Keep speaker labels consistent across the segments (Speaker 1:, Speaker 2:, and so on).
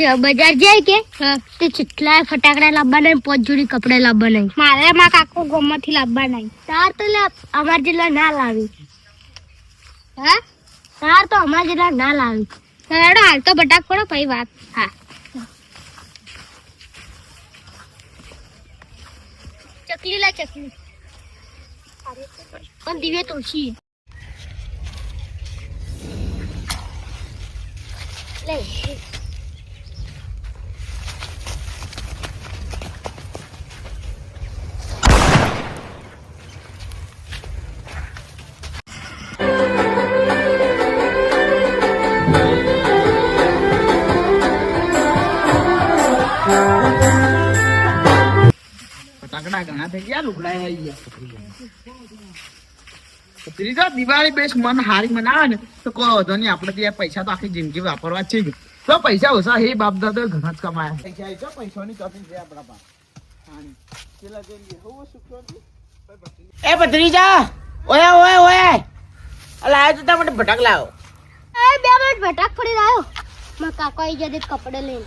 Speaker 1: બજાર જાય કે? તે જેટલા ફટાકડા લાવવા નહીં પાંચ જોડી કપડા નહીં મારે માં કાકો ગોમાંથી નહીં તાર તો અમાર જેટલા ના લાવી. હા? તાર તો અમાર જેટલા ના લાવી. હેડો હાલ તો બટાક પડો ભાઈ વાત. હા. ચકલી લા ચકલી. પણ દિવ્ય તુલસી. લે.
Speaker 2: આવી ગયા ત્રીજો દિવાળી બેસ મન હારી મનાવે ને તો કોઈ વાંધો નહીં આપણે ત્યાં પૈસા તો આખી જિંદગી વાપરવા જ છે જ. તો પૈસા ઓછા હે બાપ દાદા ઘણા જ કમાયા પૈસા પૈસાની છે આપણા પાસે. એ ભત્રીજા ઓય ઓય ઓય અલા તો તા મને ભટક લાવો
Speaker 1: એ બે મિનિટ ભટાક પડી રહ્યો મારા કાકા આવી જતે કપડે લઈને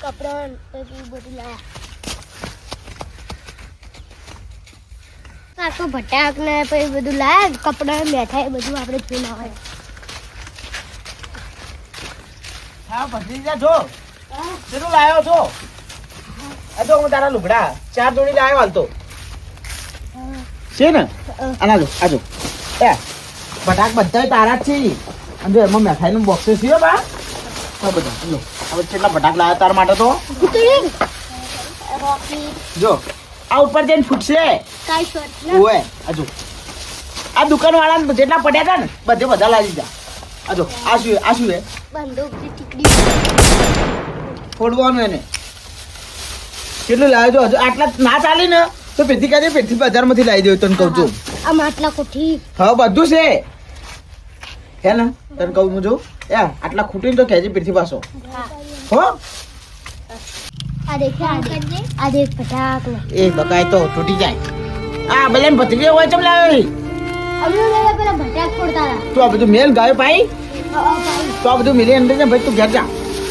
Speaker 1: કપડા બધું બધું લાયા કાકો ભટાક ને પછી બધું લાયા કપડા બેઠા એ બધું આપણે જોઈને આવે.
Speaker 2: હા ભત્રીજા જો. લાયો છો? આ તો હું તારા લુગડા ચાર જોડી લાવ્યો હાલ તો. છે ને? આના જો. આજો એ ફટાક બધા તારા જ છે. અને જો એમાં મેઠાઈનું બોક્સ છે હો બા? આ બધા લો. હવે કેટલા ફટાક લાવ્યા તારા માટે તો? જો. આ ઉપર જઈને ફૂટશે? ઓય આજો આ દુકાન વાળા જેટલા પડ્યા હતા ને બધે બધા લાવી દીધા. આજો આ શું આ શું હે ફોડવાનું એને. કેટલું લાવ્યો હજુ? આટલા ના ચાલી ને તો પેથી કાઢે પેથી બજારમાંથી લાવી દેવું તને કહું છું.
Speaker 1: આ માટલા કોઠી
Speaker 2: હા બધું છે. હે ને તને કહું છું જો. એ આટલા ખૂટીને તો કહેજે પેથી પાછો. હો?
Speaker 1: આ દેખે આ દેખ ફટાક
Speaker 2: એ બકાય તો તૂટી જાય. આ ભલે ભત્રીજો હોય ચમ લાવ્યો
Speaker 1: અમે લોકો પેલા ફોડતા હતા.
Speaker 2: આ બધું મેલ ગાયો પાઈ. તો આ બધું મિલી અંદર ને ભાઈ તું ઘેર જા.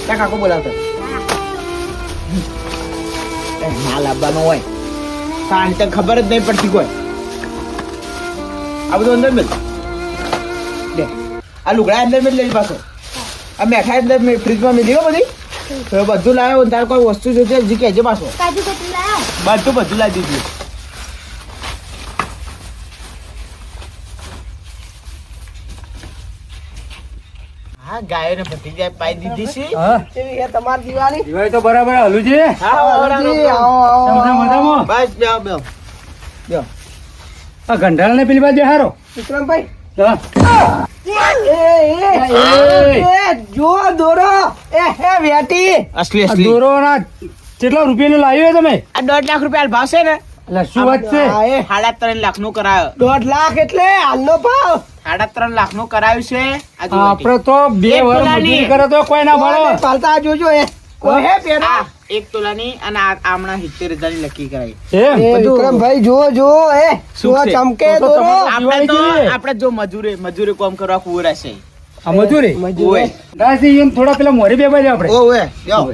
Speaker 2: ત્યાં કાકો બોલાવતો. એ માલ આવવાનો હોય. કારણ કે ખબર જ નહીં પડતી કોઈ. આ બધું અંદર મેલ. દે. આ લુગડા અંદર મેલ લઈ પાછો. આ મેઠા અંદર મેં ફ્રીજમાં મેલી હો બધી. તો બધું લાવ્યો તારે કોઈ વસ્તુ જોઈતી હજી કહેજે પાછો.
Speaker 1: કાજુ કતરી લાયા?
Speaker 2: બધું બધું લાવી દીધું. હા ગાયો ને ભત્રીજાએ પાઈ દીધી છે.
Speaker 3: હા.
Speaker 2: તમારી દિવાળી.
Speaker 3: દિવાળી તો બરાબર હાલું છે
Speaker 2: હા
Speaker 3: સમજા મજામાં?
Speaker 2: બસ બેહો બેહો. બેહો.
Speaker 3: આ ગંઢાળ ને પેલી બાજુ હારો.
Speaker 2: વિક્રમભાઈ જો દોરો એ હે વેટી અસલી.
Speaker 3: આ દોરો ના કેટલા લાવ્યો તમે?
Speaker 2: આ દોઢ લાખ રૂપિયા ભાવ છે ને?
Speaker 3: એટલે શું વાત છે?
Speaker 2: એ સાડા ત્રણ લાખનું કરાયો. દોઢ લાખ એટલે હાલનો ભાવ. સાડા ત્રણ લાખનું કરાયું છે.
Speaker 3: આપડે તો બે
Speaker 2: એક
Speaker 3: વર કરે તો કોઈ ના મળે
Speaker 2: પાલતા જોજો એ. આ એક તોલાની અને આ આમણા સિત્તેર હજારની લકી કરાઈ.
Speaker 4: વિક્રમભાઈ જુઓ જુઓ એ
Speaker 2: શું
Speaker 4: ચમકે
Speaker 2: આપણે તો આપણે જો મજૂરી મજૂરી કામ કરવા કુવરા છે.
Speaker 3: મજૂરે? મજૂરી.
Speaker 2: ઓય.
Speaker 3: દાસી એમ થોડા પેલા મોરી બે બાજુ આપણે.
Speaker 2: યો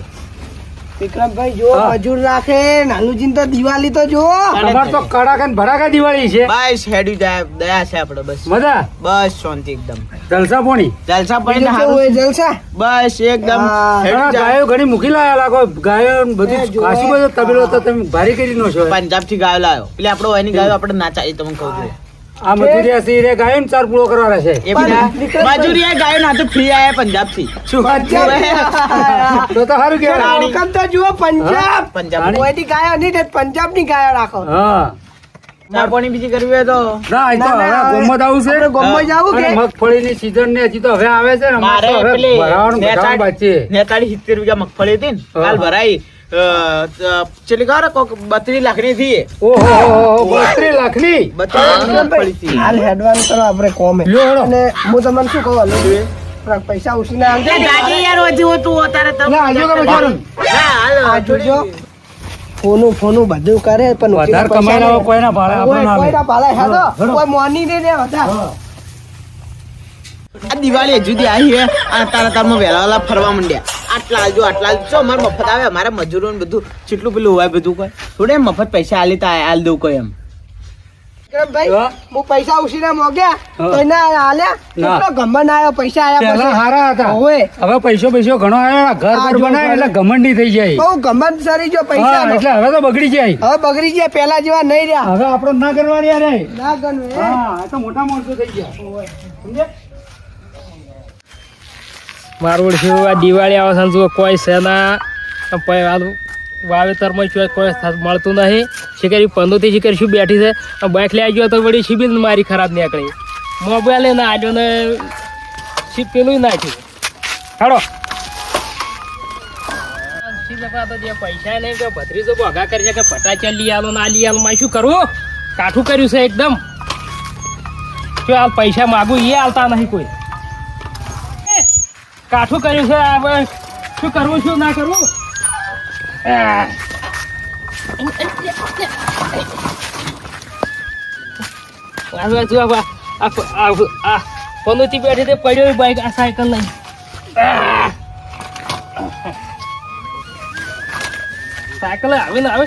Speaker 4: વિક્રમભાઈ જુઓ મજૂર રાખે નાનુજીન તો દિવાળી તો જુઓ
Speaker 3: તમારે તો કડાકા ભડાકા દિવાળી છે.
Speaker 2: બસ હેડી જાય દયા છે આપણે બસ.
Speaker 3: મજા?
Speaker 2: બસ શાંતિ એકદમ.
Speaker 3: જલસા પોણી?
Speaker 2: જલસા પડી
Speaker 4: બીજું જલસા?
Speaker 2: બસ એકદમ
Speaker 4: હા.
Speaker 2: હેડી
Speaker 3: ઘણા
Speaker 2: જાય.
Speaker 3: ગાયો ઘણી મૂકી લાયા લાગો ગાયો બધું. તબેલો તો તમે ભારી કરી નો છો.
Speaker 2: પંજાબથી ગાયો લાવ્યો એટલે આપણો એની ગાયો આપણે ના ચાલી તમને કહું છું.
Speaker 3: આ મજૂરિયા સી રે ગાયો ને ચાર પૂળો કરવાના છે.
Speaker 2: એ મજૂરિયા ગાયો ના તો ફ્રી આયા પંજાબ? થી
Speaker 3: તો તો સારું કહેવાય.
Speaker 4: વખત તો જુઓ પંજાબ.
Speaker 2: પંજાબ.
Speaker 4: કોઈની ગાયો નહીં પંજાબની ગાયો રાખો.
Speaker 3: હા.
Speaker 2: બીજી કરવી હોય તો.
Speaker 3: ના
Speaker 4: ના, ના,
Speaker 3: હવે ગોમત આવું છે.
Speaker 4: કે?
Speaker 3: મગફળીની ને હજી તો હવે આવે છે ને
Speaker 2: મારે પેલી. નેતાળી સિત્તેર વીઘા મગફળી હતી ને કાલ ભરાઈ. ચેટલી કોક બત્રી લાખની થી
Speaker 3: ઓહો બત્રી લાખની?
Speaker 2: બત્રી લાખની મગફળી હતી.
Speaker 4: હાલ હેડવાનું કરો આપણે કોમે. અને હું તમને શું કહું લો પૈસા ઉછીને આવજો.
Speaker 2: એ ગાડી યાર ઓજી હોતું અત્યારે તમે
Speaker 3: ના, હજુ કે બચારું.
Speaker 2: ના, હાલો,
Speaker 4: આ જોજો. ફોનું ફોનું બધું કરે પણ
Speaker 3: વધારે
Speaker 4: કમાઈ
Speaker 3: કોઈના ભાડે આપણે ના
Speaker 4: કોઈના ભાડે હેડો. કોઈ મોની દે દે
Speaker 3: હા.
Speaker 2: આ દિવાળી હજુ આવી હે. આ તારા તારમાં વહેલા વહેલા ફરવા માંડ્યા. આટલા આલજો આટલા આલજો. અમારે મફત આવે? અમારા મજૂરો ને બધું કેટલું પેલું હોય બધું કોઈ. થોડે મફત પૈસા આલી તા આલ દઉં કોઈ એમ.
Speaker 3: હું.
Speaker 4: પૈસા ઉછીને મોગ્યા. તો એના હાલ્યા કેટલો ગમન આવ્યો પૈસા આયા
Speaker 3: પહેલા હારા હતા.
Speaker 4: હોવે.
Speaker 3: હવે પૈસો પૈસો ઘણો આવ્યો ઘર પર
Speaker 4: જો
Speaker 3: એટલે થઈ જાય.
Speaker 4: બહુ ગમન સરી ગયો પૈસા
Speaker 3: એટલે હવે તો બગડી જાય.
Speaker 4: હવે બગડી જાય પેલા જેવા નહીં રહ્યા.
Speaker 3: હવે આપણો ના કરવાની યાર
Speaker 4: ના ગણવે
Speaker 3: હા? તો મોટા મોટું થઈ ગયા. સમજે
Speaker 5: મારું શું આ દિવાળી આવે છે જો કોઈ સેના વાવેતરમાં શું કોઈ મળતું નહીં. શિકારી પંદરથી શિકારી શું બેઠી છે? બાઇક લઈ આવ્યો તો વળી શિબિર મારી ખરાબ નીકળી. મોબાઈલ ના આવ્યો ને શીપ પેલું નાખ્યું હાડો પૈસા નહીં કે ભત્રીજો ભોગા કરશે કે ફટાચા લઈ આલો ના લઈ આલો, મારે શું કરવું? કાઠું કર્યું છે એકદમ. શું આ પૈસા માગું, એ આવતા નહીં કોઈ. કાઠું કર્યું છે હવે શું કરવું, શું ના કરવું? આ. આ આ આ આ આ પનોતી બેઠી તે પડ્યો બાઈક, આ સાયકલ લઈ સાયકલ આવે ને આવે.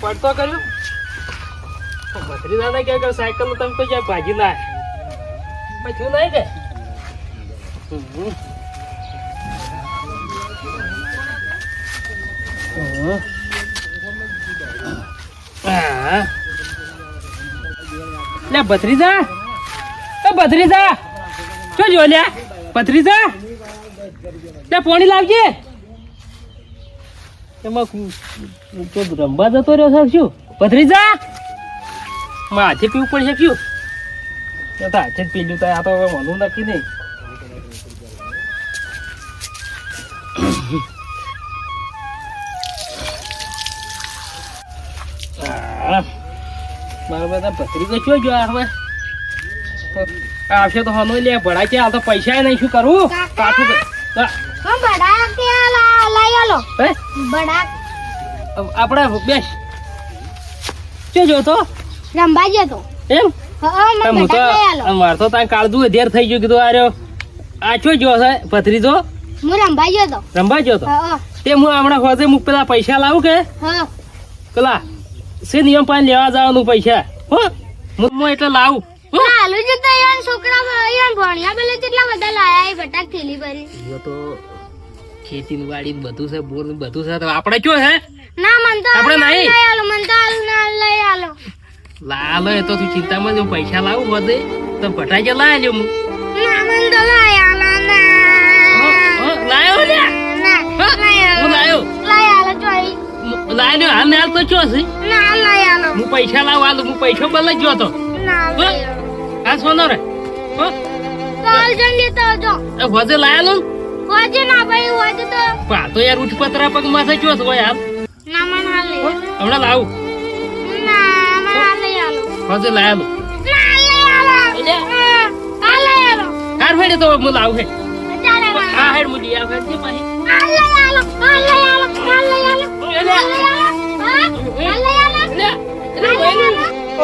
Speaker 5: પડતો કર્યો. ભત્રી દાદા કે સાયકલ તમે જ્યાં ભાજી ના પછી નહીં કે. લે, ભત્રીજા? એ, ભત્રીજા! શું જો લ્યા ભત્રીજા! લે, પોણી લાવજે! એમાં રંબા જતો રહ્યો છે, શું? ભત્રીજા! માથે પીવું પડશે શક્યું તો હાથે જ પીલું તો આ તો હવે મને નક્કી નહીં. મારા બધા ભત્રીજો શું જો હવે? આવશે તો હનો લે ભડા છે હાલ તો પૈસા નહીં શું કરવું કાઠું આપણે બેસ. શું જોતો
Speaker 1: રંબા જતો
Speaker 5: એમ? તો
Speaker 1: બટા
Speaker 5: મારે તો ત્યાં કાળદું અધેર થઈ ગયું કીધું આર્યો આ શું જો છે? ભત્રીજો
Speaker 1: હું રંબા તો.
Speaker 5: રંબા જો તો?
Speaker 1: હા
Speaker 5: તે હું હમણાં હોજે હું પેલા પૈસા લાવું કે?
Speaker 1: હા.
Speaker 5: પેલા સે નિયમ પાણી લેવા જવાનું પૈસા? હો? હું એટલે લાવું.
Speaker 1: હાલુ જ તો યાર છોકરા યાર ભણ્યા પેલે કેટલા બધા લાયા એ બટાક થેલી ભરી.
Speaker 5: જો તો ખેતી નું વાડી બધું છે બોરનું બધું છે. તો આપણે કયો હે?
Speaker 1: ના મન તો
Speaker 5: આપણે નહીં.
Speaker 1: આલો મન તો આલો ના લઈ આલો.
Speaker 5: લાલો એ તો તું ચિંતામાં જો પૈસા લાવું બધે. તો ભટાઈ જ લાય લ્યો હું.
Speaker 1: ના મન તો
Speaker 5: હો, લાયો
Speaker 1: ના
Speaker 5: હો, લાયો. લાય હાલ ને હાલ તો શું છે? હું પૈસા લાવું હાલ હું પૈસો બદલાઈ ગયો તો. આ સોનો રે. હો?
Speaker 1: તો હાલ જલ્દી તો જો
Speaker 5: એ હોજે લાયેલો
Speaker 1: હોજે ના ભાઈ હોજે તો.
Speaker 5: પા તો યાર ઉઠ પતરા પગ માથે શું છે હાલ
Speaker 1: ના મન હાલ.
Speaker 5: હમણાં લાવું.
Speaker 1: ના મન હાલ આલો
Speaker 5: હોજે લાયેલો.
Speaker 1: ના લઈ આલો હાલ આલો
Speaker 5: હાર ફેડે તો હું લાવું હે. હેડ મુડી આ
Speaker 1: હાલ લઈ આલો આલો આલો આલો આલો
Speaker 5: એટલે એટલે ભાઈ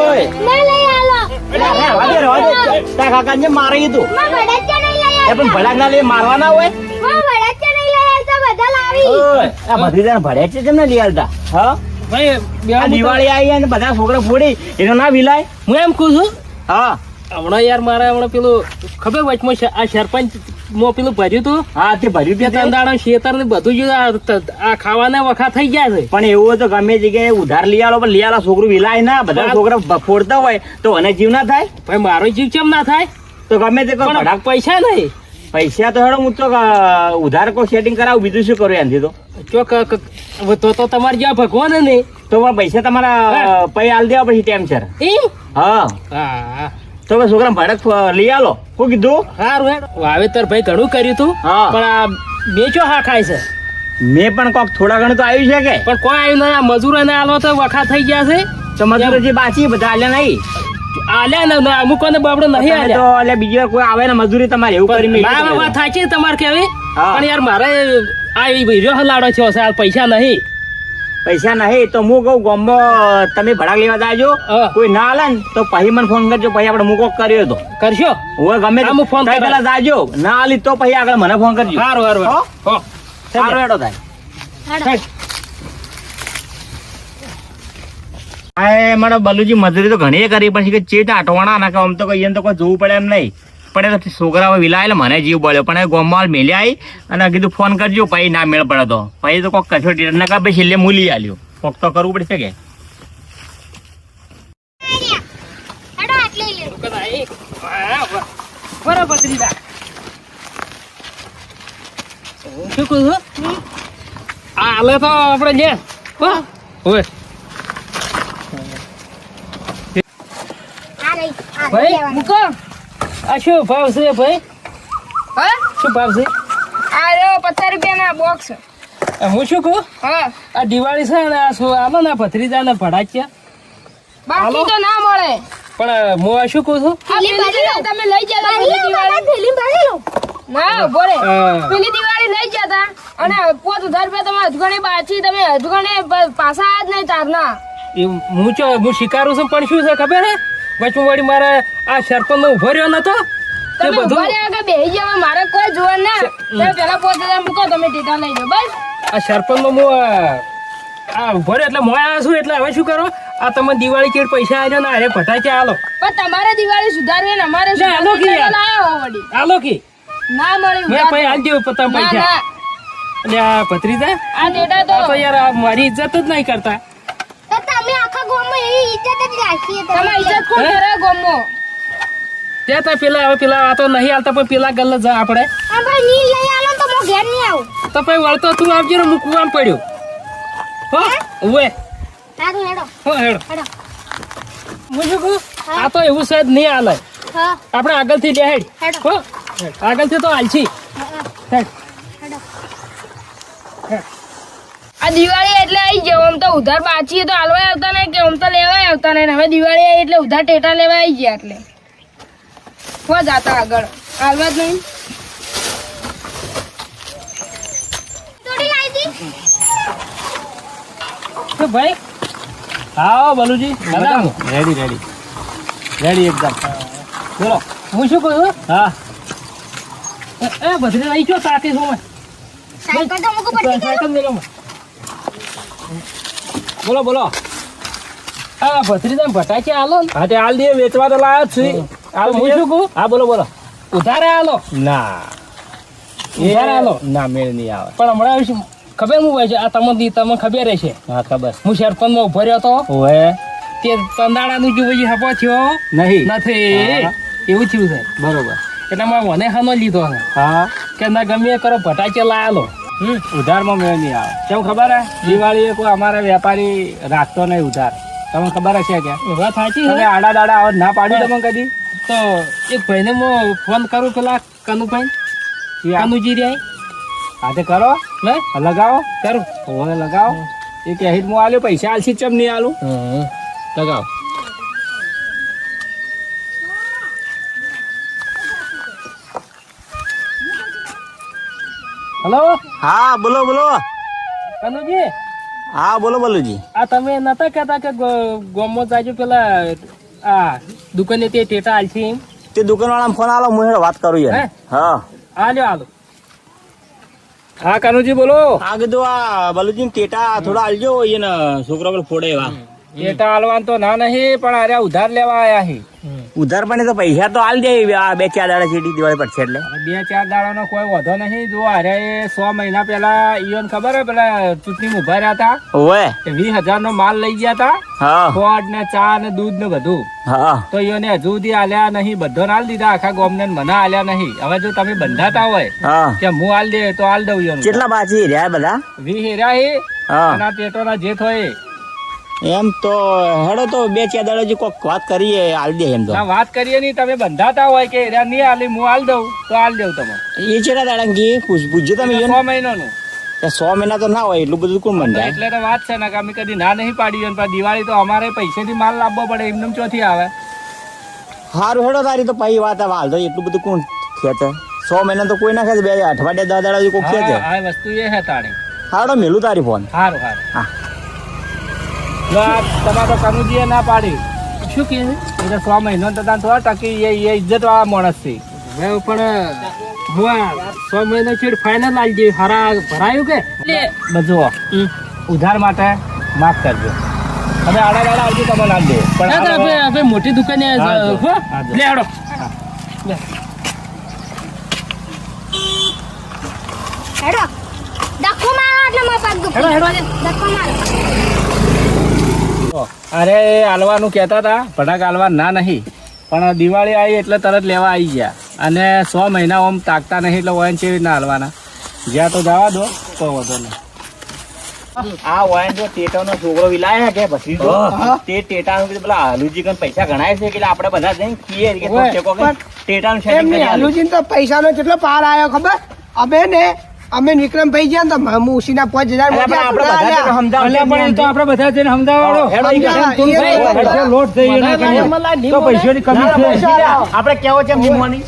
Speaker 2: ઓય
Speaker 1: ના લઈ આલો
Speaker 2: અલા, રે, વાગે, રે, વાગે. તારા કાકાને મારે કીધું
Speaker 1: માં ભડાચ્યા નહીં લઈ
Speaker 2: એ પણ ભડાક ના લે મારવાના
Speaker 1: હોયમાં ભડાચ્યા નહીં લઈ આવતા બધા લાવી
Speaker 2: ઓય, આ ભત્રીજાને ભડ્યા છે કેમ ના લઈ આલતા હા?
Speaker 5: ભાઈ
Speaker 2: દિવાળી આવી અને બધા છોકરા ફોડી એનો ના વિલાય?
Speaker 5: હું એમ કહું છું
Speaker 2: હા.
Speaker 5: હમણાં યાર મારે હમણાં પેલું ખબર વચમાં આ સરપંચ મો પેલું ભર્યું તું?
Speaker 2: હા તે ભર્યું
Speaker 5: બે
Speaker 2: તે
Speaker 5: ત્રણ દાડા શેતર ને બધું જ આ ખાવાના વખા થઈ ગયા છે.
Speaker 2: પણ એવું તો ગમે જગ્યાએ ઉધાર લઈ આલો પણ લઈ આલો છોકરું વિલાય ના બધા છોકરા ફોડતા હોય તો અને જીવ ના થાય?
Speaker 5: ભાઈ મારો જીવ કેમ ના થાય?
Speaker 2: તો ગમે તે ભડાક
Speaker 5: પૈસા નહીં.
Speaker 2: પૈસા તો હેડો હું તો ઉધાર કો સેટિંગ કરાવું બીજું શું કરું એનાથી તો?
Speaker 5: તો તો તમારે જ્યાં ભગવાન ને
Speaker 2: તો પૈસા તમારા. પૈ આલ દેવા પછી ટાઈમ સર હા
Speaker 5: હા.
Speaker 2: તો હવે છોકરા ભડક લઈ આલો. શું કીધું?
Speaker 5: સારું હેડ. વાવેતર ભાઈ ઘણું કર્યું તું પણ આ બેચો હા ખાય છે.
Speaker 2: મેં પણ કોક થોડા ઘણું તો આવ્યું છે કે?
Speaker 5: પણ કોઈ આવ્યું નહીં. આ મજૂરો ને આલો તો વખા થઈ ગયા છે.
Speaker 2: તો મજૂરો જે બાકી બધા આલ્યા નહીં.
Speaker 5: આલ્યા ને અમુક ને બાબડો નહીં
Speaker 2: આલ્યા. તો એટલે બીજી કોઈ આવે ને મજૂરી તમારે એવું કરી મેં
Speaker 5: ના વાત થાય છે તમારે કેવી પણ યાર મારે આ રહ્યો હલાડો છે પૈસા નહીં.
Speaker 6: પૈસા નહીં તો હું કહું ગોમો તમે ભડાક લેવા જાજો. કોઈ ના ને તો પછી મને ફોન કરજો પછી આપણે મુકો કર્યો તો.
Speaker 5: કરશો?
Speaker 6: હું ગમે
Speaker 5: હું ફોન
Speaker 6: પેલા જાજો. ના આલી તો પછી આગળ મને ફોન કરજો.
Speaker 5: સારું સારું
Speaker 6: સારું એડો થાય.
Speaker 1: હા
Speaker 6: આ મારા બલુજી મજૂરી તો ઘણી કરી પણ કે ચેટ આટવાણા ના કે આમ તો કઈ તો કોઈ જોવું પડે એમ નહીં. પણ એ તો છોકરાઓ વિલાય મને જીવ બળ્યો. પણ એ ગોમમાં મેલ્યા આવી અને કીધું ફોન કરજો પછી ના મેળ પડે તો. પછી તો કોક કચો ટીર ના કા પછી છેલ્લે મૂલી આલ્યો. કોક તો કરવું પડશે કે?
Speaker 5: બરાબર શું કહું છું આ હાલે તો આપણે લે ઓય
Speaker 1: આ રહી આ
Speaker 5: ભાઈ મૂકો. આ શું ભાવ છે ભાઈ?
Speaker 7: હા?
Speaker 5: શું ભાવ છે?
Speaker 7: આ રહ્યો પચાસ રૂપિયાના બોક્સ
Speaker 5: હું શું કહું?
Speaker 7: હા.
Speaker 5: આ દિવાળી છે ને આ શું આલો ને ભત્રીજા ને ભડાચ્યા
Speaker 7: બાકી તો ના મળે.
Speaker 5: પણ હું આ શું કહું છું?
Speaker 7: તમે લઈ જતા દિવાળી.
Speaker 1: થેલી ભરી લો
Speaker 7: ના બોલે. પેલી દિવાળી લઈ જતા. અને પોત હજાર રૂપિયા તમે અજગણે બાચી તમે અજગણે પાસા પાછા જ નહીં તારના.
Speaker 5: હું ચો હું શિકારું છું પણ શું છે ખબર હે? વચમાં વળી મારે આ સરપંચ ઊભો રહ્યો નતો? તે બધું
Speaker 7: બેહી જવા મારે કોઈ જોવા ના. તમે પેલા પોત મૂકો તમે ટીટા લઈ જાઓ બસ.
Speaker 5: આ સરપંચ હું આ- આ ઊભો રહ્યો એટલે મોય આવ્યો છું એટલે હવે શું કરો? આ તમે દિવાળી ચેડ પૈસા આવ્યા ને અરે ભટાચ્યા હાલો
Speaker 7: પણ તમારે દિવાળી સુધારવી ને અમારે સુધારવી
Speaker 5: કે હાલો કી
Speaker 7: ના મળી
Speaker 5: મેં પછી
Speaker 7: તો.
Speaker 5: આલી પતા પૈસા. એટલે આ ભત્રીજા.
Speaker 7: આ ટેટા
Speaker 5: તો
Speaker 7: તો
Speaker 5: યાર મારી ઇજ્જત જ નહીં કરતા.
Speaker 1: ઇજ્જત જ રાખીએ તો
Speaker 7: તમે ઇજ્જત કોણ કરે ગોમો
Speaker 5: ત્યાં તો પેલા હવે પેલા આ તો નહીં હાલતા પણ પેલા ગલ્લે જા આપણે.
Speaker 1: આ ભાઈ નીલ લઈ આલો તો હું ઘેર નહીં આવું.
Speaker 5: તો પછી વળતો તું આવજે ને મૂકવું આમ પડ્યું. હો ઉવે.
Speaker 1: હેડો.
Speaker 5: હો હેડો.
Speaker 1: હેડો.
Speaker 5: હું. આ તો એવું છે નહીં હાલે.
Speaker 1: હા.
Speaker 5: આપણે આગળથી લે હેડ. હો આગળથી તો હાલશી.
Speaker 1: હા,
Speaker 5: હેડો.
Speaker 7: આ દિવાળી એટલે આવી ગયો. આમ તો ઉધાર બાચીએ તો હાલવા આવતા નહીં કે આમ તો લેવાય આવતા નહીં. હવે દિવાળી આવી એટલે ઉધાર ટેટા લેવા આવી ગયા એટલે. હો જાતા આગળ? હાલવા જ નહીં?
Speaker 5: તો ભાઈ હા બલુજી
Speaker 6: રેડી રેડી રેડી એકદમ.
Speaker 5: બોલો. હું શું કહું?
Speaker 6: હા.
Speaker 5: એ બધરે રહી ગયો સાથે મેં
Speaker 1: સાયકલ તો મૂકો પડતી
Speaker 5: સાયકલ મેલો. મેં
Speaker 6: બોલો બોલો.
Speaker 5: આ ભત્રીજા ભટાચે હાલો
Speaker 6: હા તે હાલ દે વેચવા તો લાયો જ છું.
Speaker 5: હાલ હું શું કહું?
Speaker 6: હા બોલો બોલો.
Speaker 5: ઉધારે હાલો
Speaker 6: ના.
Speaker 5: ઉધારે હાલો
Speaker 6: ના મેળ નહીં આવે.
Speaker 5: પણ હમણાં શું ખબર હું હોય છે? આ તમને દી- તમને ખબર રહેશે
Speaker 6: હા ખબર.
Speaker 5: હું સરપંચમાં ઊભો રહ્યો તો.
Speaker 6: ઓએ
Speaker 5: તે તંદાડાનું જો પછી હપો થયો.
Speaker 6: નહીં.
Speaker 5: નથી. એવું થયું છે.
Speaker 6: બરોબર.
Speaker 5: એટલે મેં મને હાનો લીધો
Speaker 6: હા.
Speaker 5: કે ના ગમે કરો ભટાચે લાયેલો
Speaker 6: ઉધારમાં મેળ નહીં આવે. કેમ ખબર હે? દિવાળીએ કોઈ અમારા વેપારી રાખતો નહીં ઉધાર. તમને ખબર હશે કે?
Speaker 5: વાત સાચી હવે
Speaker 6: આડા દાડા આવત ના પાડી તમે કદી?
Speaker 5: તો એક ભાઈને હું ફોન કરું પેલા કનુભાઈ. કનુજી રે
Speaker 6: હાથે કરો.
Speaker 5: લે.
Speaker 6: લગાવો.
Speaker 5: કરું.
Speaker 6: હવે લગાવો. એ કે હિત હું આલ્યો પૈસા આલસી ચમ નહીં આલું?
Speaker 5: લગાવ. હલો?
Speaker 6: હા બોલો બોલો.
Speaker 5: કનુજી?
Speaker 6: હા બોલો બોલોજી
Speaker 5: આ તમે નતા કહેતા કે ગોમો જાજો પેલા આ દુકાને તે ટેટા આલશે એમ?
Speaker 6: તે દુકાન વાળા ફોન આલો હું વાત કરું? યાર હા?
Speaker 5: આલ્યો આલો.
Speaker 3: હા કનુજી બોલો.
Speaker 6: આ કીધું આ બલુજી ટેટા થોડા આલજો એને છોકરા પર ફોડે એવા.
Speaker 3: ટેટા હાલવાન તો ના નહીં પણ અરે ઉધાર લેવા આયા
Speaker 6: ઉધાર પણ તો પૈસા તો આલ દે આ બે ચાર દાડા સીટી દિવાળી પડશે એટલે.
Speaker 3: બે ચાર દાડાનો કોઈ વધો નહીં. જો અરે સો મહિના પહેલા ઈયોન ખબર હે પેલા ચૂંટણી ઊભા રહ્યા હતા? વીસ હજાર નો માલ લઈ ગયા હતા? ફોડ ને ચા ને દૂધ ને બધું.
Speaker 6: હા.
Speaker 3: તો ઈયોને હજુ સુધી આલ્યા નહીં બધો હાલ દીધા. આખા ગોમને ને મને આલ્યા નહીં. હવે જો તમે બંધાતા હોય કે હું હાલ દે તો હાલ દઉં ઈયોને.
Speaker 6: કેટલા બાજી રહ્યા બધા?
Speaker 3: વી હેર્યા હે. અને આ ટેટોના જે થોય
Speaker 6: એમ તો હેડો તો બે ચાર દાડા જે કોક વાત કરીએ આલ દે એમ તો.
Speaker 3: ના વાત કરીએ નહીં તમે બંધાતા હોય કે એરા નહીં હાલી હું હાલ દઉં તો હાલ દઉં તમે
Speaker 6: એ ચેડા દાડા કી પૂછ- પૂછજો તમે
Speaker 3: છ મહિનાનું.
Speaker 6: કે સો મહિના તો ના હોય એટલું બધું કોણ બંધાય?
Speaker 3: એટલે તો વાત છે ને કે અમે કદી ના નહીં પાડી પણ દિવાળી તો અમારે પૈસેથી માલ લાવવો પડે એમને ચોથી આવે.
Speaker 6: હારું હેડો તારી તો પછી વાત હવે હાલ તો એટલું બધું કોણ ખેંચે? સો મહિના તો કોઈ ના ખેંચે બે અઠવાડિયા દસ દાડા કોઈ ખેંચે.
Speaker 3: આ વસ્તુ એ હે તાણી
Speaker 6: હાડો મેલું તારી ફોન.
Speaker 3: સારું સારું
Speaker 6: હા.
Speaker 3: તમારે તો કનુજીએ ના પાડી.
Speaker 5: શું કહે
Speaker 3: એટલે સો મહિનો તો તાન થોડા ટકી એ એ ઇજ્જત વાળા માણસ છે.
Speaker 5: હવે પણ હું સો મહિના છેડ ફાઇનલ આલી જેવી ભરાયું કે?
Speaker 3: બધું ઉધાર માટે માફ કરજો. હવે આડા વાળા આવજો તમે નામ દો. પણ
Speaker 5: આપણે આપણે મોટી દુકાને
Speaker 3: હો?
Speaker 5: લે હેડો
Speaker 1: હેડો. ધક્કો મારો એટલે મારો પાક દુખો.
Speaker 5: હેડો હેડો.
Speaker 1: ધક્કો મારો.
Speaker 3: અરે હાલવાનું કહેતા હતા ભડાક હાલવા ના નહીં. પણ દિવાળી આવી એટલે તરત લેવા આવી ગયા. અને સો મહિના ઓમ તાકતા નહીં એટલે ઓયન ચેવી ના હાલવાના. જ્યાં તો જવા દો તો વધો નહીં. આ ઓયન જો ટેટાનો છોકરો વિલાય કે પછી તે ટેટાનું પેલા હાલુજી કન પૈસા ગણાય છે કે આપણે બધા જઈને કીએ કે ટેટાનું આલું.
Speaker 4: હાલુજીને તો પૈસાનો કેટલો પાર આવ્યો ખબર? અમે ને અમે વિક્રમભાઈ ગયા ને તો મામુ પાંચ હજાર
Speaker 3: આપડે બધા જઈને
Speaker 5: તો
Speaker 3: લોટ થઈ પૈસાની કમી છે.
Speaker 4: પૈસા
Speaker 3: કેવો છે નિમવાની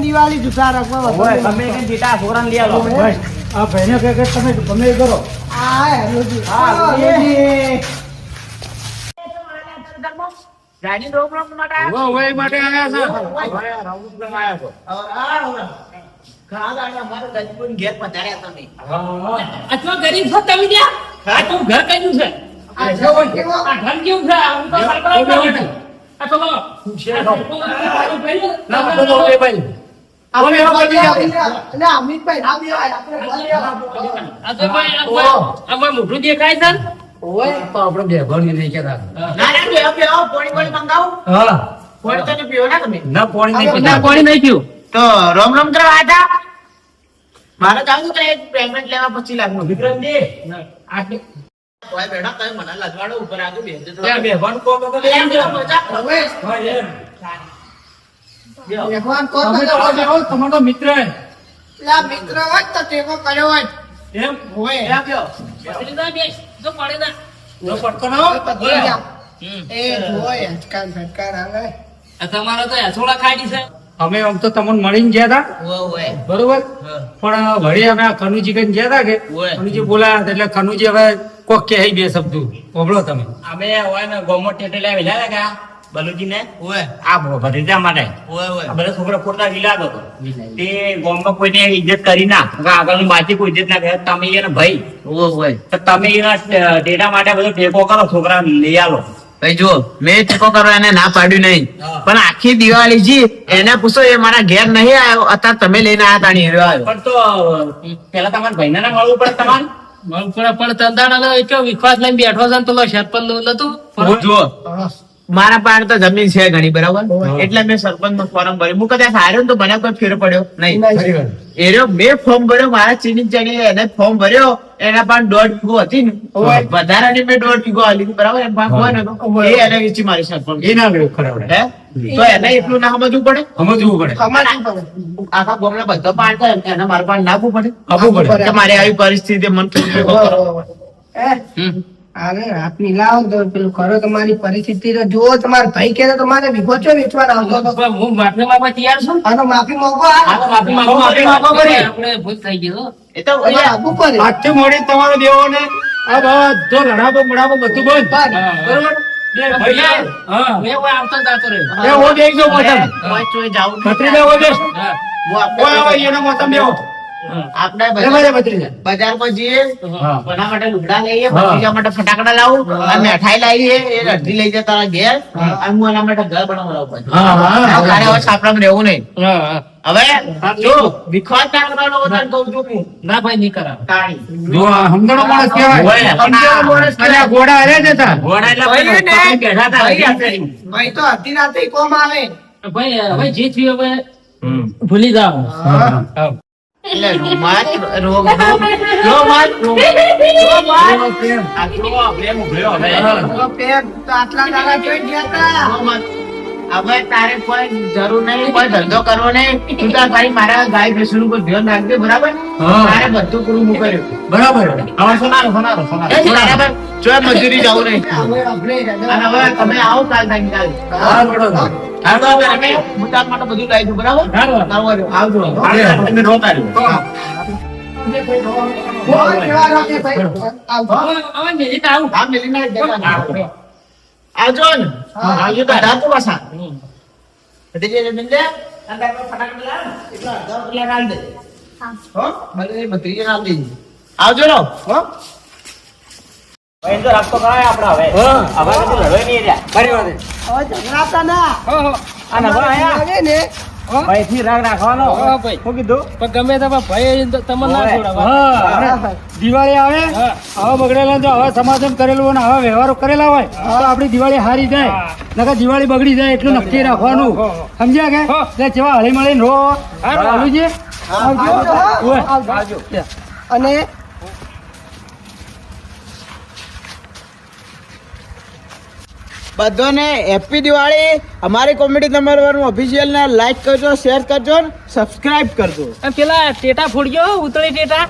Speaker 4: દિવાળી જુઠા રાખવા
Speaker 3: તમે જેટા છોકરાને લઈ આલો આ ભાઈને કહે કે તમે ગમે એ કરો.
Speaker 4: હા હાલુજી
Speaker 3: હા, હાલુજી.
Speaker 5: આ તો ગરીબ છો તમે ત્યાં? આ તો ઘર કયું છે? આ ઘર કેવું છે? હું તો સરકાર છું. આ તો લો. ના, ના, ના, એ ભાઈ.
Speaker 4: એટલે અમિતભાઈ ના દેવાય આપણે ઘર લેવા.
Speaker 5: આ તો ભાઈ, આ ભાઈ, આ ભાઈ મોઢું દેખાય છે ને? ના, પાણી નહીં પીવું.
Speaker 2: તો રોમ રોમ કરવા હતા મારે જાવું તો એક પેમેન્ટ લેવા પછી નું. વિક્રમજી
Speaker 5: આટલે
Speaker 2: બેઠા તમે મને લજવાડો ઉપર બેસજો તો.
Speaker 3: તો? તમારો મિત્ર.
Speaker 4: મિત્ર હોય તો ટેકો કર્યો હોય.
Speaker 3: એમ?
Speaker 4: હોય.
Speaker 2: એમ?
Speaker 5: બેસ. જો ના.
Speaker 3: જો પડતો ના હોય.
Speaker 4: એ અચકાન ફટકાર આવે.
Speaker 5: તમારો તો હેસોડા ખાડી છે.
Speaker 3: અમે આમ તો તમને મળીને ગયા હતા. બરોબર? પણ વળી અમે આ કનુજી કઈ ગયા હતા કે. કનુજી બોલાયા હતા એટલે કનુજી હવે કોક કે બે શબ્દો. બોલો તમે. અમે હોય ને ગોમો ટેટલે આવેલા હતા બલુજી ને આ ભત્રીજા માટે. બધા છોકરા પોતા વિલાતો હતો. તે ગોમમાં કોઈને ઇજ્જત કરી ના. આગળની બાજી કોઈ ઇજ્જત ના કરે. તમે એને ભાઈ. તમે એના ડેટા માટે બધો ટેકો કરો છોકરા લઈ આલો
Speaker 2: ભાઈ જો મેં ટેકો કરો એને ના પાડ્યું નહીં. પણ આખી દિવાળી જી એને પૂછો એ મારા ઘેર નહીં આવ્યો? અત્યારે તમે લઈને આ તાણી હીરો આવ્યો?
Speaker 3: પણ તો પેલા તમારા ભાઈને ના મળવું પડે તમારે?
Speaker 5: મળવું પડે પણ તંદાણા વિશ્વાસ લઈને બેઠો છે ને પેલો સરપંચનું નતું
Speaker 2: જુઓ. મારા પાસે તો જમીન છે ઘણી બરાબર? એટલે મેં સરપંચનું ફોર્મ ભર્યું. હું કદાચ હાર્યો તો મને કોઈ ફેર પડ્યો નહીં. એરો મેં ફોર્મ ભર્યો મારા ચીની ચણી એને ફોર્મ ભર્યો એના પણ દોઢ વીઘો હતી ને. વધારાની મેં દોઢ વીઘો આલી બરાબર? એમ પાસે હોય ને એ એને વેચી મારી સરપંચ.
Speaker 3: એ ના લેવું ખરાબ
Speaker 2: હે? તો એને એટલું ના સમજવું પડે?
Speaker 3: સમજવું પડે.
Speaker 2: આખા ગામના બધા પાડ થાય એને મારા પાસે નાખવું પડે.
Speaker 3: આપવું પડે.
Speaker 2: કે મારી આવી પરિસ્થિતિ મને
Speaker 4: અરે હાથ તો પેલું કરો તમારી પરિસ્થિતિ તો જુઓ તમારા ભાઈ કે તો તમારે વિગો છો વેચવાના આવતો હતો
Speaker 5: હું માફી માંગવા તૈયાર છું?
Speaker 4: આ તો માફી માંગો આ
Speaker 5: આ તો માફી માંગવા
Speaker 2: માફી માંગવા કરી.
Speaker 5: આપણે ભૂલ થઈ ગઈ
Speaker 2: એ તો
Speaker 4: એટલે આપવું પડે
Speaker 3: મોડી તમારો દેવો ને આ બધો બરોબર?
Speaker 5: આવતો રહ્યો.
Speaker 2: આપણે બજારમાં જઈએ કોના માટે લુગડા લઈએ ભત્રીજા માટે ફટાકડા લાવું અને મીઠાઈ લાવીએ એ અડધી લઈ જાય તારા ઘેર અને હું એના માટે ઘર બનાવડાવું પછી.
Speaker 3: હા હા.
Speaker 2: તારે હવે સાપડામાં રહેવું નહીં.
Speaker 5: હા, હા.
Speaker 2: હવે જો વિખવાદ ના કરવાનો હોય કહું છું હું.
Speaker 5: ના ભાઈ નહીં કરાવ.
Speaker 2: તાણી.
Speaker 3: જો આ માણસ કહેવાય.
Speaker 2: હોય.
Speaker 3: માણસ કહેવાય. ઘોડા હારે જ
Speaker 2: ઘોડા એટલે
Speaker 4: ભાઈ
Speaker 2: બેઠા હતા.
Speaker 4: ભાઈ તો અડધી રાતે કોમ આવે.
Speaker 5: ભાઈ હવે જે થયું હવે ભૂલી જાઓ.
Speaker 4: હા.
Speaker 2: એટલે રોમાચ, રોગ રોમ, રોમાચ, રોમ, રોમાચ. આ પ્રેમ
Speaker 4: આટલા દાડા જોઈ ગયા હતા
Speaker 2: રોમાચ. હવે તારે કોઈ જરૂર નહીં કોઈ ધંધો કરવો નહીં તું તાર ખાલી મારા ગાય ભેંસનું કોઈ ધ્યાન રાખજે બરાબર મારે બધું પૂરું હું કર્યું
Speaker 3: બરાબર
Speaker 2: હવે સોનારો સોનારો સોનારો બરાબર જો મજૂરી જવું નહીં
Speaker 4: હવે
Speaker 2: અને હવે તમે આવો કાલ થાય કાલ
Speaker 3: હા બરોબર
Speaker 2: હા તાર માટે બધું લાવી બરાબર. આવજો
Speaker 4: આવજો.
Speaker 2: આવજો ને આવજો તો હડા તો પાછા જઈએ મિલજે. અને તારે ફટાકડા લાવ એટલા અડધા પેલા રાલ દે. હો? બધે ભત્રીજાને આલ દેજે. આવજો રો હો તો રસ્તો કરાય આપણે હવે હવે બધું લડવાય નહીં રહ્યા
Speaker 4: હવે ઝઘડાતા ના
Speaker 3: અને હવે આયા
Speaker 4: આવે ને
Speaker 3: ભાઈ રાગ રાખવાનો?
Speaker 5: હા,
Speaker 3: કીધું?
Speaker 5: પણ ગમે તમે ભાઈ તો તમને ના.
Speaker 8: દિવાળી આવે આવા બગડેલા તો હવે સમાધાન કરેલું અને આવા વ્યવહારો કરેલા હોય તો આપણી દિવાળી હારી જાય. નકર દિવાળી બગડી જાય એટલું નક્કી રાખવાનું. સમજ્યા કે? એટલે જેવા હળી મળીને રો હાલુજી
Speaker 4: આવજો. આવજો અને
Speaker 2: બધાને હેપી દિવાળી. અમારી કોમેડી નંબર વન ઓફિશિયલ ને લાઈક કરજો શેર કરજો સબસ્ક્રાઇબ કરજો.
Speaker 5: અને પેલા ટેટા ફોડ્યો ઉતળી ટેટા?